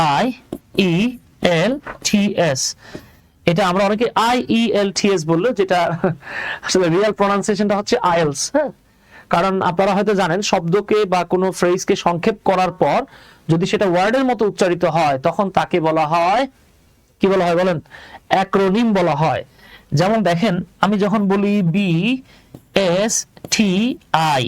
I E L T S এটা আমরা অনেকে I E L T S বলল যেটা আসলে রিয়েল প্রনাউন্সিয়েশনটা হচ্ছে আইএলস হ্যাঁ? কারণ আপনারা হয়তো জানেন, শব্দকে বা কোনো ফ্রেজকে সংক্ষেপ করার পর যদি সেটা ওয়ার্ডের মতো উচ্চারিত হয়, তখন তাকে বলা হয়, কি বলা হয় বলেন? অ্যাক্রোনিম বলা হয়। যেমন দেখেন, আমি যখন বলি B S T I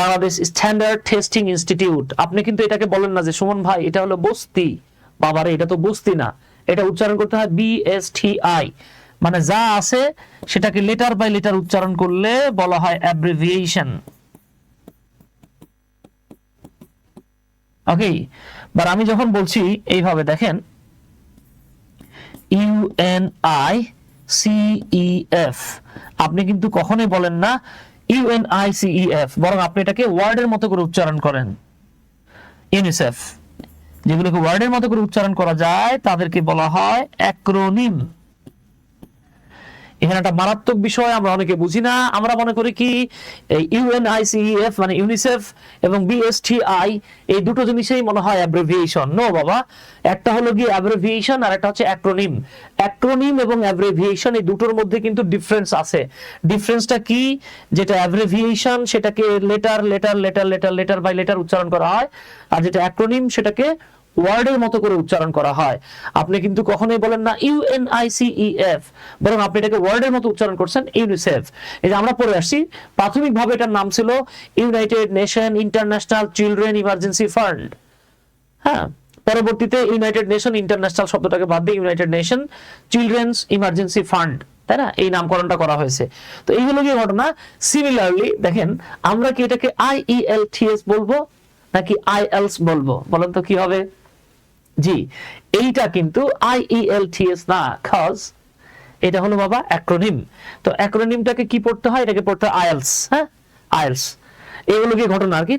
Bangladesh standard testing institute আপনি কিন্তু এটাকে বলেন না যে, সুমন ভাই, এটা হলো বস্তি। বাবারে, এটা তো বস্তি না। এটা উচ্চারণ করতে হয় বি এস টি আই মানে যা আছে, সেটাকে লেটার বাই লেটার উচ্চারণ করলে বলা হয় অ্যাব্রিভিয়েশন ওকে বাট আমি যখন বলছি, এইভাবে দেখেন ইউ এন আই সিইএফ আপনি কিন্তু কখনোই বলেন না ইউ এন আই সিইএফ বরং আপনি এটাকে ওয়ার্ডের মতো করে উচ্চারণ করেন। ইউনিসেফ যেগুলোকে ওয়ার্ডের মতো করে উচ্চারণ করা যায়, তাদেরকে বলা হয় অ্যাক্রোনিম এখানে একটা মারাত্মক বিষয়, আমরা অনেকে বুঝি না। আমরা মনে করি কি, এই ইউএনআইসিএফ মানে ইউনিসেফ এবং বিএসটিআই এই দুটো জিনিসেই মনে হয় অ্যাব্রিভিয়েশন নো বাবা, একটা হলো কি অ্যাব্রিভিয়েশন আর একটা হচ্ছে অ্যাক্রোনিম অ্যাক্রোনিম এবং অ্যাব্রিভিয়েশন এই দুটোর মধ্যে কিন্তু ডিফারেন্স আছে। ডিফারেন্সটা কি? যেটা অ্যাব্রিভিয়েশন সেটাকে letter letter letter letter letter by letter উচ্চারণ করা হয়। আর যেটা অ্যাক্রোনিম সেটাকে ওয়ার্ডের মতো করে উচ্চারণ করা হয়। আপনি কিন্তু কখনোই বলেন না ইউএনআইসিইএফ বরং আপনি এটাকে ওয়ার্ডের মতো উচ্চারণ করছেন ইউনিসেফ। এই যে আমরা পড়ে আসছি, প্রাথমিকভাবে এটার নাম ছিল united nation international children emergency fund. হ্যাঁ পরবর্তীতে ইউনাইটেড নেশন ইন্টারন্যাশনাল শব্দটাকে বাদ দিয়ে united nation children's emergency fund, তাই না? এই নামকরণটা করা হয়েছে। তো এই হলো গিয়ে ঘটনা। সিমিলারলি দেখেন, আমরা কি এটাকে আইইএল টিএস বলব নাকি আইএলস বলব? বলেন তো কি হবে? জি, এইটা কিন্তু আইইএলটিএস না কজ এটা হলো বাবা অ্যাক্রোনিম তো অ্যাক্রোনিমটাকে কি পড়তে হয়? এটাকে পড়তে হয় আইএলস হ্যাঁ? আইএলস এগুলো কি ঘটনা আর কি?